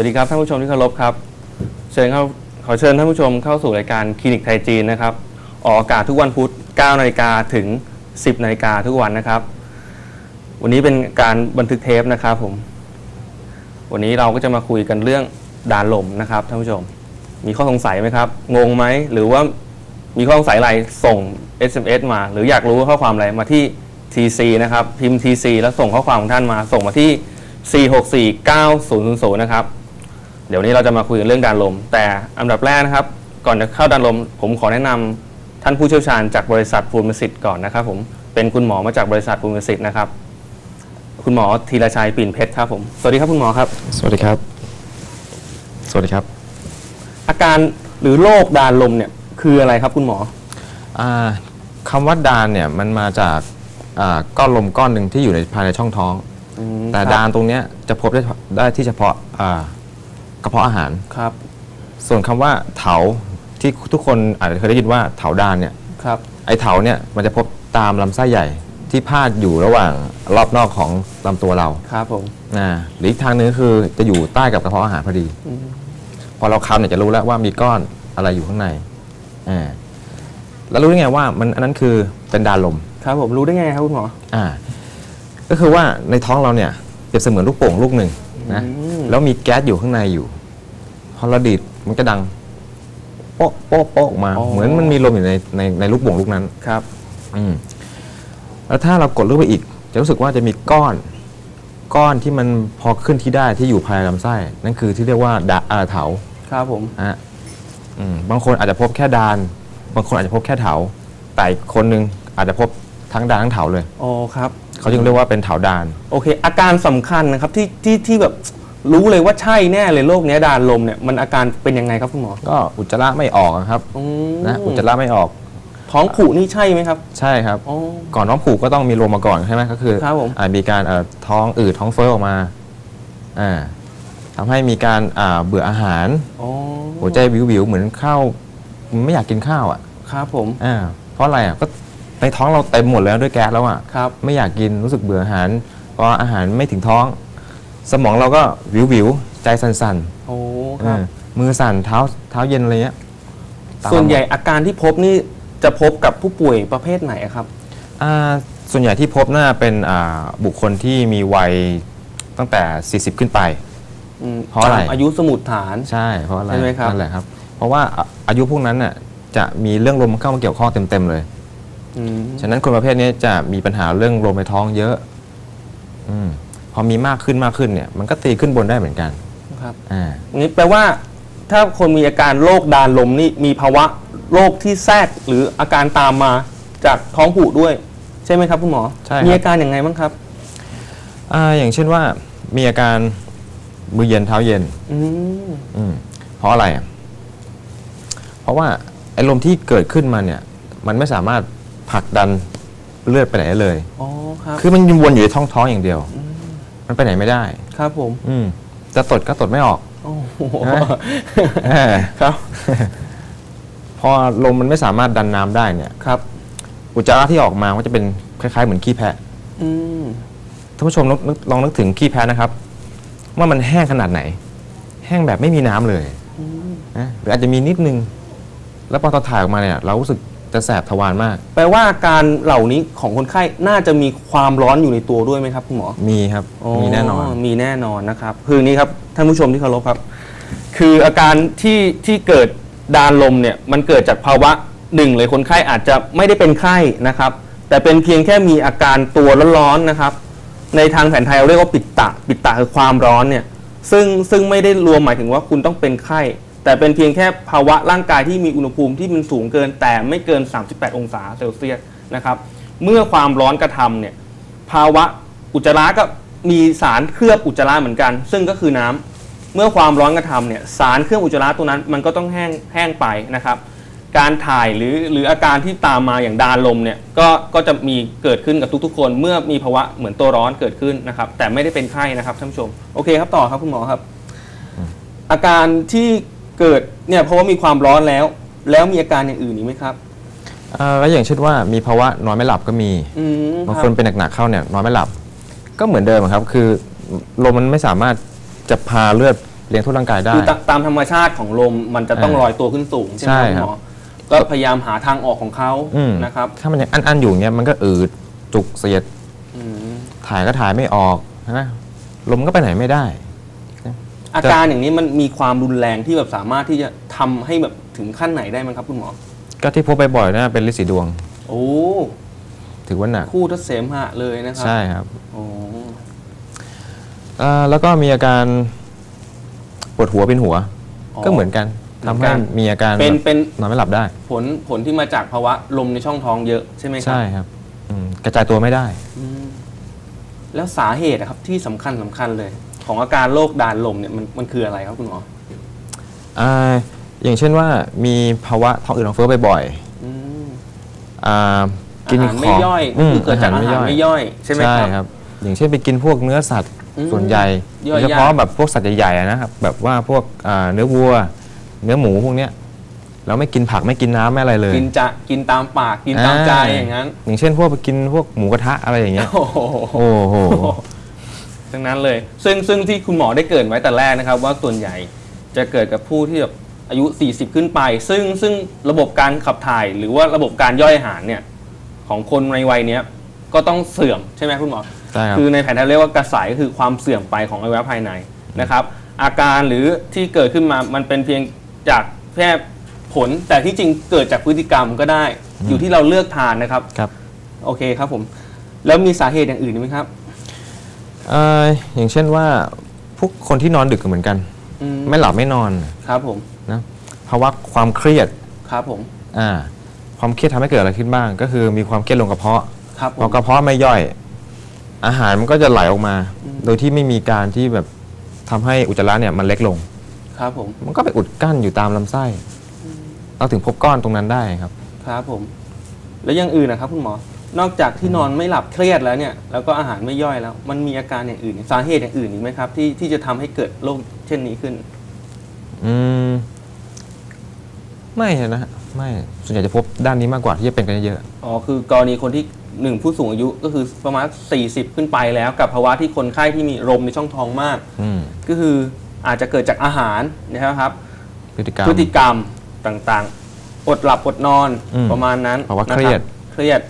สวัสดีครับท่านผู้ชมที่เคารพครับ เชิญเข้าขอเชิญท่านผู้ชมเข้าสู่รายการคลินิกไทยจีนนะครับ ออกอากาศทุกวันพุธ9นาฬิกาถึง 10นาฬิกาทุกวันนะครับ วันนี้เป็นการบันทึกเทปนะครับผม วันนี้เราก็จะมาคุยกันเรื่องด่านลมนะครับท่านผู้ชม มีข้อสงสัยไหมครับ งงไหม หรือว่ามีข้อสงสัยอะไรส่ง SMS มา หรืออยากรู้ข้อความอะไรมาที่ TC นะครับ พิมพ์ TC แล้วส่งข้อความของท่านมา ส่งมาที่ 4649000 นะครับ เดี๋ยวนี้เราจะมาคุยกันเรื่องดานลม แต่อันดับแรกนะครับ ก่อนจะเข้าดานลม ผมขอแนะนำท่านผู้เชี่ยวชาญจากบริษัทภูมิสิทธิ์ก่อนนะครับผมเป็นคุณหมอมาจากบริษัทภูมิสิทธิ์นะครับ คุณหมอธีรชัยปิ่นเพชรครับผมสวัสดีครับคุณหมอครับ สวัสดีครับ สวัสดีครับ อาการหรือโรคดานลมเนี่ยคืออะไรครับคุณหมออ่าคำว่าดานเนี่ยมันมาจากอ่าก้อนลมก้อนหนึ่งที่อยู่ในภายในช่องท้องอืมแต่ครับดานตรงเนี้ยจะพบได้ได้ที่เฉพาะอ่า กระเพาะอาหาร ครับ ส่วนคำว่าเถาที่ทุกคนอาจจะเคยได้ยินว่าเถาดานเนี่ยครับ ไอ้เถาเนี่ยมันจะพบตามลำไส้ใหญ่ที่พาดอยู่ระหว่างรอบนอกของลำตัวเราครับผม นะหรืออีกทางหนึงก็คือจะอยู่ใต้กับกระเพาะอาหารพอดี อืม พอเราคำเนี่ยจะรู้แล้วว่ามีก้อนอะไรอยู่ข้างในอ่าแล้วรู้ได้ไงว่ามันอันนั้นคือเป็นดานลม ครับผมรู้ได้ไงครับคุณหมอ อ่าก็คือว่าในท้องเราเนี่ยเปรียบเสมือนลูกโป่งลูกหนึ่ง นะอืมแล้วมีแก๊สอยู่ข้างในอยู่ พอเราดีดมันจะดังโป๊ะโป๊ะโป๊ะออกมา เหมือนมันมีลมอยู่ในในในลูกโป่งลูกนั้นครับ อืมแล้วถ้าเรากดลูกไปอีก จะรู้สึกว่าจะมีก้อน ก้อนที่มันพอขึ้นที่ได้ที่อยู่ภายในลำไส้ นั่นคือที่เรียกว่าดาอาเถาครับผมฮะอืมบางคนอาจจะพบแค่ดาน บางคนอาจจะพบแค่เถาแต่อีกคนนึงอาจจะพบทั้งดานทั้งเถาเลยอ๋อครับ เขาจึงเรียกว่าเป็นเถาดาน โอเค อาการสำคัญนะครับที่ที่ที่แบบรู้เลยว่าใช่แน่เลยโรคเนี้ยดานลมเนี่ยมันอาการเป็นยังไงครับคุณหมอก็อุจจาระไม่ออกอะครับอืมนะอุจจาระไม่ออกท้องผูกนี่ใช่ไหมครับใช่ครับ อ๋อ ก่อนน้องผูกก็ต้องมีลมมาก่อนใช่ไหมก็คือครับผมอาจมีการเอ่อท้องอืดท้องเฟ้อออกมาอ่าทำให้มีการอ่าเบื่ออาหาร อ๋อหัวใจวิววิวๆเหมือนข้าวไม่อยากกินข้าวอะครับผม อ่าเพราะอะไรอะก็ ในท้องเราเต็มหมดแล้วด้วยแก๊สแล้วอะครับ ไม่อยากกินรู้สึกเบื่ออาหารเพราะอาหารไม่ถึงท้อง สมองเราก็วิววิวๆใจสั่นโอ้ๆครับเออมือสั่นเท้าเท้าเย็นอะไรเงี้ยตามส่วนใหญ่อาการที่พบนี่จะพบกับผู้ป่วยประเภทไหนอะครับ อ่าส่วนใหญ่ที่พบน่าเป็นอ่าบุคคลที่มีวัยตั้งแต่ 40 ขึ้นไป อืมเพราะอะไร ตมอายุสมุดฐาน ใช่เพราะอะไรใช่ไหมครับ นั่นแหละครับ เพราะว่าอะอายุพวกนั้นน่ะจะมีเรื่องลมเข้ามาเกี่ยวข้องเต็มๆเลย อืมฉะนั้นคนประเภทนี้จะมีปัญหาเรื่องลมในท้องเยอะอมพอมีมากขึ้นมากขึ้นเนี่ย มันก็ตีขึ้นบนได้เหมือนกันครับอ่านี่แปลว่า ถ้าคนมีอาการโรคดานลมนี่มีภาวะโรคที่แทรกหรืออาการตามมาจากท้องผูกด้วย ใช่ไหมครับคุณหมอใช่ครับ มีอาการอย่างไงบ้างครับอ่าอย่างเช่นว่ามีอาการมือเย็นเท้าเย็น อืมอืมเพราะอะไรอะเพราะว่าไอ้ลมที่เกิดขึ้นมาเนี่ย มันไม่สามารถ ผลักดันเลือดไปไหนได้เลย อ๋อครับ คือมันวนอยู่ในท้องท้องอย่างเดียว มันไปไหนไม่ได้ ครับผม อืมจะตดก็ตดไม่ออก โอ้โหใช่ไหมเออครับ พอลมมันไม่สามารถดันน้ำได้เนี่ย ครับ อุจจาระที่ออกมาก็จะเป็นคล้ายๆเหมือนขี้แพะ อืม ท่านผู้ชมลองนึกลองนึกถึงขี้แพะนะครับ ว่ามันแห้งขนาดไหน แห้งแบบไม่มีน้ำเลยนะหรืออาจจะมีนิดนึง แล้วพอตอนถ่ายออกมาเนี่ย เรารู้สึก จะแสบทวารมาก แปลว่าอาการเหล่านี้ของคนไข้น่าจะมีความร้อนอยู่ในตัวด้วยไหมครับคุณหมอ มีครับ มีแน่นอน มีแน่นอนนะครับ คืออย่างนี้ครับท่านผู้ชมที่เคารพครับ คืออาการที่ที่เกิดดานลมเนี่ยมันเกิดจากภาวะหนึ่งเลยคนไข้อาจจะไม่ได้เป็นไข้นะครับ แต่เป็นเพียงแค่มีอาการตัวร้อนๆนะครับ ในทางแผนไทยเราเรียกว่าปิดตะ ปิดตะคือความร้อนเนี่ยซึ่งซึ่งไม่ได้รวมหมายถึงว่าคุณต้องเป็นไข้ แต่เป็นเพียงแค่ภาวะร่างกายที่มีอุณหภูมิที่มันสูงเกิน แต่ไม่เกิน 38 องศาเซลเซียสนะครับ เมื่อความร้อนกระทำเนี่ยภาวะอุจจาระก็มีสารเคลือบอุจจาระเหมือนกัน ซึ่งก็คือน้ำเมื่อความร้อนกระทำเนี่ยสารเคลือบอุจจาระตัวนั้นมันก็ต้องแห้งแห้งไปนะครับ การถ่ายหรือหรืออาการที่ตามมาอย่างดานลมเนี่ยก็ก็จะมีเกิดขึ้นกับทุกๆ คน เมื่อมีภาวะเหมือนตัวร้อนเกิดขึ้นนะครับ แต่ไม่ได้เป็นไข้นะครับท่านผู้ชมโอเคครับต่อครับคุณหมอครับ อาการที่ เกิดเนี่ยเพราะว่ามีความร้อนแล้ว แล้วมีอาการอย่างอื่นอีกไหมครับอ่าแล้วอย่างเช่นว่ามีภาวะนอนไม่หลับก็มี อืมบางรัคนเป็นหนักๆเข้าเนี่ยนอนไม่หลับ ก็เหมือนเดิมอะครับ คือลมมันไม่สามารถจะพาเลือดเลี้ยงทั่วร่างกายได้ คือตาตามธรรมชาติของลมมันจะต้องอ่าลอยตัวขึ้นสูงใช่ไหมใช่ครับครับหมอก็พยายามหาทางออกของเขาอืม นะครับถ้ามันยังอันๆอยู่เงี้ยมันก็อืดจุกเสียดอืมถ่ายก็ถ่ายไม่ออกนะลมก็ไปไหนไม่ได้ อาการอย่างนี้มันมีความรุนแรงที่แบบสามารถที่จะทำให้แบบถึงขั้นไหนได้มั้งครับคุณหมอ ก็ที่พบบ่อยๆนะเป็นลินสีดวง โอ้ถือว่าหนักคู่ทศเสมหะเลยนะครัใช่ครับโอ้อ่าแล้วก็มีอาการปวดหัวเป็นหัว ก็เหมือนกันทำเหมืให้อนกันมีอาการเป็นเป็นนอนไม่หลับได้ ผลผลที่มาจากภาวะลมในช่องท้องเยอะใช่ไหมครัใช่ครับอืมกระจายตัวไม่ได้อืมแล้วสาเหตุอะครับที่สำคัญสำคัญเลย ของอาการโรคดานลมเนี่ยมันมันคืออะไรครับคุณหมออ่าอย่างเช่นว่ามีภาวะท้องอืดท้องเฟ้อบ่อยอืมๆอ่ากินอาหารขไม่องย่อยมคือเกิดจากอาหารไม่ย่อย ใช่ไหมครับครับอย่างเช่นไปกินพวกเนื้อสัตว์อืมส่วนใหญ่ย่อยโดยเฉพาะแบบพวกสัตว์ใหญ่ๆอะนะครับแบบว่าพวกอ่าเนื้อวัว เนื้อหมูพวกเนี้ยเราไม่กินผักไม่กินน้ำไม่อะไรเลยกินจะกินตามปากกินตามใจอย่างนั้น อย่างเช่นพวกไปกินพวกหมูกระทะอะไรอย่างเงี้ย โอ้โห โอ้โห ดังนั้นเลย ซึ่งซึ่งที่คุณหมอได้เกริดไว้แต่แรกนะครับ ว่าส่วนใหญ่จะเกิดกับผู้ที่แบบอายุ 40 ขึ้นไป ซึ่งซึ่งระบบการขับถ่ายหรือว่าระบบการย่อยอาหารเนี่ยของคนในวัยเนี้ยก็ต้องเสื่อมใช่ไหมคุณหมอใช่ครับคือในแผนไทยเรียกว่ากระสายก็คือความเสื่อมไปของอวัยวะภายในนะครับ อาการหรือที่เกิดขึ้นมามันเป็นเพียงจากแค่ผลแต่ที่จริงเกิดจากพฤติกรรมก็ได้อยู่ที่เราเลือกทานนะครับ ครับ โอเคครับผม แล้วมีสาเหตุอย่างอื่นไหมครับ อ่าอย่างเช่นว่าพวกคนที่นอนดึกก็เหมือนกัน อืมไม่หลับไม่นอนครับผมนะภาวะความเครียดครับผมอ่าความเครียดทำให้เกิดอะไรขึ้นบ้าง ก็คือมีความเครียดลงกระเพาะครับผพอม กระเพาะไม่ย่อย อาหารมันก็จะไหลออกมา อืม โดยที่ไม่มีการที่แบบทำให้อุจจาระเนี่ยมันเล็กลง ครับผมมันก็ไปอุดกั้นอยู่ตามลำไส้ เราถึงพบก้อนตรงนั้นได้ครับ ครับผม แล้วอย่างอื่นนะครับคุณหมอ นอกจากที่นอนไม่หลับเครียดแล้วเนี่ยแล้วก็อาหารไม่ย่อยแล้ว มันมีอาการอย่างอื่นสาเหตุอย่างอื่นอีกไหมครับ ที่ที่จะทำให้เกิดโรคเช่นนี้ขึ้น อืม ไม่นะฮะไม่ส่วนใหญ่จะพบด้านนี้มากกว่าที่จะเป็นกันเยอะอ๋อคือกรณีคนที่หนึ่งผู้สูงอายุก็คือประมาณ 40 ขึ้นไปแล้ว กับภาวะที่คนไข้ที่มีลมในช่องท้องมากอืมก็คืออาจจะเกิดจากอาหารนะครับพฤติกรรมพฤติกรรมต่างๆ อดหลับอดนอนอืมประมาณนั้นภาวะนะเครียดเครียด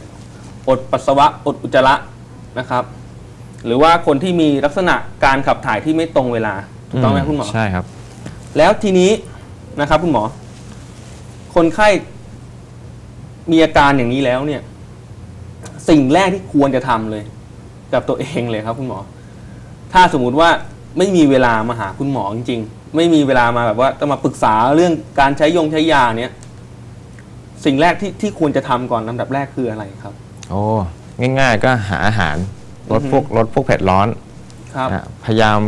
อดปัสสาวะอดอุจจาระนะครับ หรือว่าคนที่มีลักษณะการขับถ่ายที่ไม่ตรงเวลาถูกต้องไหมคุณหมอ ใช่ครับ แล้วทีนี้นะครับ คุณหมอ คนไข้มีอาการอย่างนี้แล้วเนี่ย สิ่งแรกที่ควรจะทำเลย กับตัวเองเลยครับ คุณหมอ ถ้าสมมุติว่าไม่มีเวลามาหาคุณหมอจริงๆ ไม่มีเวลามาแบบว่าต้องมาปรึกษาเรื่องการใช้ยงใช้ยาเนี่ย สิ่งแรกที่ที่ควรจะทำก่อนลำดับแรกคืออะไรครับ โอ้ง่าย ๆ ก็หาอาหารลดอือฮึพวกลดพวกเผ็ดร้อนครับนะพยายาม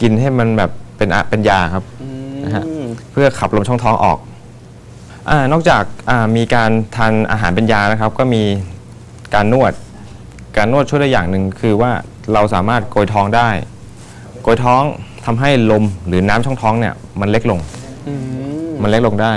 กินให้มันแบบเป็นอะเป็นยาครับ อืนะฮะมเพื่อขับลมช่องท้องออกอานอกจากอ่ามีการทานอาหารเป็นยานะครับ ก็มีการนวด การนวดช่วยได้อย่างหนึ่งคือว่าเราสามารถโกยท้องได้ โกยท้องทำให้ลมหรือน้ำช่องท้องเนี่ยมันเล็กลง อืมมันเล็กลงได้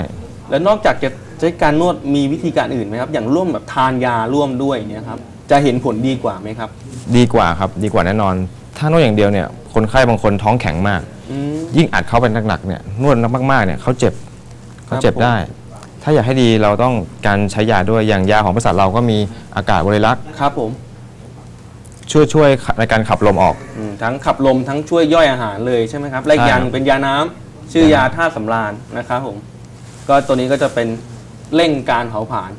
แล้วนอกจากจะใช้การนวดมีวิธีการอื่นไหมครับ อย่างร่วมแบบทานยาร่วมด้วยอย่างเงี้ยครับจะเห็นผลดีกว่าไหมครับ ดีกว่าครับดีกว่าแน่นอน ถ้านวดอย่างเดียวเนี่ยคนไข้บางคนท้องแข็งมาก อืม ยิ่งอัดเข้าไปหนักๆเนี่ยนวดมากๆเนี่ยเขาเจ็บเขาเจ็บครับผมได้ ถ้าอยากให้ดีเราต้องการใช้ยาด้วยอย่างยาของบริษัทเราก็มีอากาศบริลักษ์ครับผมช่วยช่วยในการขับลมออก อืมทั้งขับลมทั้งช่วยย่อยอาหารเลยใช่ไหมครับและอีกใช่อย่างครับเป็นยาน้ำชื่อยาธาตุสำราญนะครับผม ก็ตัวนี้ก็จะเป็น เร่งการเผาผลาญ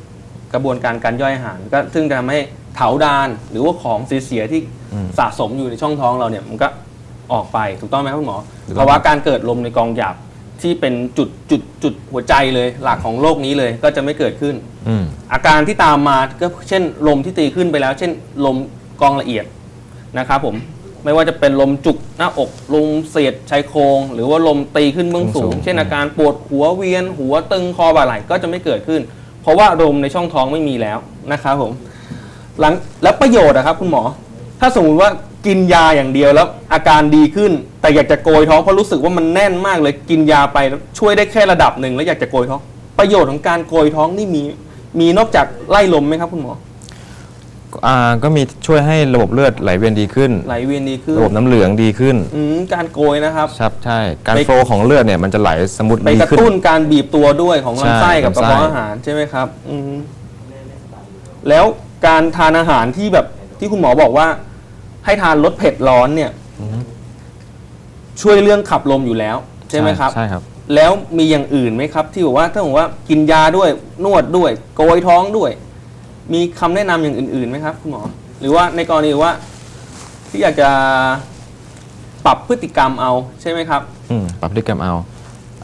กระบวนการการย่อยอาหาร ก็ซึ่งจะทำให้เถาดานหรือว่าของเสียๆที่อืมสะสมอยู่ในช่องท้องเราเนี่ยมันก็ออกไปถูกต้องไหมครับคุณหมอถูกต้องภาวะการเกิดลมในกองหยาบที่เป็นจุดจุดจุดหัวใจเลยหลักของโรคนี้เลยก็จะไม่เกิดขึ้นอืมอาการที่ตามมาก็เช่นลมที่ตีขึ้นไปแล้ว เช่นลมกองละเอียดนะครับผม ไม่ว่าจะเป็นลมจุกหน้าอกลมเสียดชายโครงหรือว่าลมตีขึ้นเบื้องสูสูงงเช่นอาการปวดหัวเวียน หัวตึงคอบ่าไหล่ก็จะไม่เกิดขึ้น เพราะว่าลมในช่องท้องไม่มีแล้วนะครับผมหลังแล้วประโยชน์นะครับ คุณหมอ ถ้าสมมติว่ากินยาอย่างเดียวแล้วอาการดีขึ้น แต่อยากจะโกยท้องเพราะรู้สึกว่ามันแน่นมากเลยกินยาไปแล้วช่วยได้แค่ระดับหนึ่งแล้วอยากจะโกยท้อง ประโยชน์ของการโกยท้องนี่มีมีนอกจากไล่ลมไหมครับ คุณหมอ อ่าก็มีช่วยให้ระบบเลือดไหลเวียนดีขึ้น ไหลเวียนดีขึ้นระบบน้ำเหลืองดีขึ้นอืมการโกยนะครับ ครับใช่ การไป โฟลว์ของเลือดเนี่ยมันจะไหลสมูทไปดีกระขึ้น ตุ้นการบีบตัวด้วยของใช่ลำไส้กับกระเพาะลำไส้ อาหารใช่ไหมครับอืมแล้วการทานอาหารที่แบบที่คุณหมอบอกว่า ให้ทานลดเผ็ดร้อนเนี่ย ช่วยเรื่องขับลมอยู่แล้ว ใช่ไหมครับ ใช่ครับ แล้วมีอย่างอื่นไหมครับ ที่บอกว่าถ้าบอกว่ากินยาด้วยนวดด้วย โกยท้องด้วย มีคำแนะนำอย่างอื่นๆไหมครับคุณหมอ หรือว่าในกรณีว่า ที่อยากจะปรับพฤติกรรมเอาใช่ไหมครับอืมปรับพฤติกรรมเอา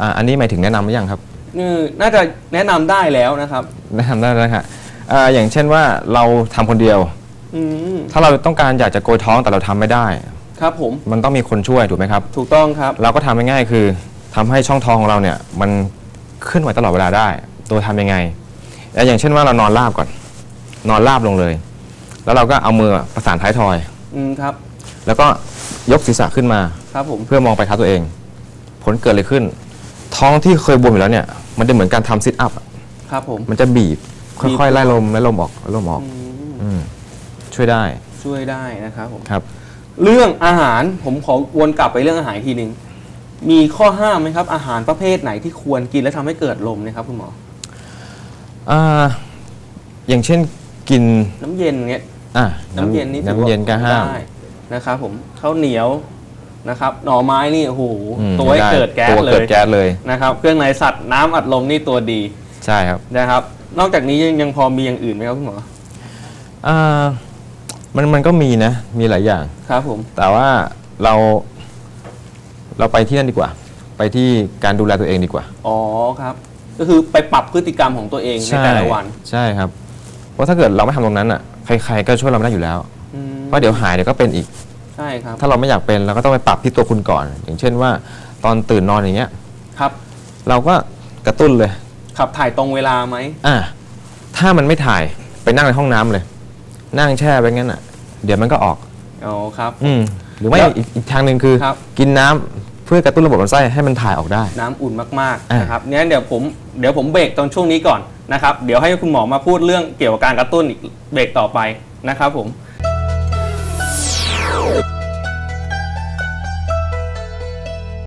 อ่าอันนี้หมายถึงแนะนำหรือยังครับนี่น่าจะแนะนำได้แล้วนะครับแนะนำได้แล้วครับอ่าอย่างเช่นว่าเราทำคนเดียวอืมถ้าเราต้องการอยากจะโกยท้องแต่เราทำไม่ได้ ครับผมมันต้องมีคนช่วยถูกไหมครับ ถูกต้องครับ เราก็ทำง่ายๆคือทำให้ช่องท้องของเราเนี่ยมันเคลื่อนไหวตลอดเวลาได้ โดยทำยังไงอะอย่างเช่นว่าเรานอนราบก่อน นอนราบลงเลย แล้วเราก็เอามือประสานท้ายทอย อืมครับแล้วก็ยกศีรษะขึ้นมา ครับผมเพื่อมองไปเท้าตัวเอง ผลเกิดอะไรขึ้น ท้องที่เคยบวมอยู่แล้วเนี่ย มันจะเหมือนการทำซิทอัพอะครับผม มันจะบีบ บีบ ค่อยๆไล่ลมไล่ลมออกไล่ลมออก อืมอืมช่วยได้ช่วยได้นะครับผม ครับ เรื่องอาหารผมขอวนกลับไปเรื่องอาหารอีกทีหนึ่งมีข้อห้ามไหมครับ อาหารประเภทไหนที่ควรกินและทำให้เกิดลมเนะครับคุณหมอ อ่าอย่างเช่น กินน้ำเย็นเงี้ยอะน้ำเย็นนี่ถือน้ำว่าเย็นก็ห้าม ได้นะครับผมข้าวเหนียวนะครับหน่อไม้นี่โอ้โหอืมตัวให้ไม่ไเกิดแก๊สตัวเลเกิยดแก๊สเลย นะครับเครื่องในสัตว์น้ำอัดลมนี่ตัวดีใช่ครับนะครับ นอกจากนี้ยังยังพอมีอย่างอื่นไหมครับคุณหมออ่ามันมันก็มีนะ มีหลายอย่าง ครับผมแต่ว่าเราเราไปที่นั่นดีกว่า ไปที่การดูแลตัวเองดีกว่าอ๋อครับ ก็คือไปปรับพฤติกรรมของตัวเองในแต่ละวัน ใช่ครับ เพราะถ้าเกิดเราไม่ทำตรงนั้นอะใครๆก็ช่วยเราไม่ได้อยู่แล้วอืมเพราะเดี๋ยวหายเดี๋ยวก็เป็นอีก ใช่ครับถ้าเราไม่อยากเป็นเราก็ต้องไปปรับที่ตัวคุณก่อน อย่างเช่นว่า ตอนตื่นนอนอย่างเงี้ย ครับเราก็กระตุ้นเลย ขับถ่ายตรงเวลาไหมอะถ้ามันไม่ถ่ายไปนั่งในห้องน้ำเลย นั่งแช่ไปงั้นอะ เดี๋ยวมันก็ออก อ๋อครับ อืมหรือไม่แล้วอีกอีกทางหนึ่งคือ ครับ กินน้ำเพื่อกระตุ้นระบบลำไส้ให้มันถ่ายออกได้ น้ำอุ่นมากๆอะ นะครับงั้นเดี๋ยวผมเดี๋ยวผมเบรกตอนช่วงนี้ก่อน นะครับ เดี๋ยวให้คุณหมอมาพูดเรื่องเกี่ยวกับการกระตุ้นอีกเบรกต่อไปนะครับผม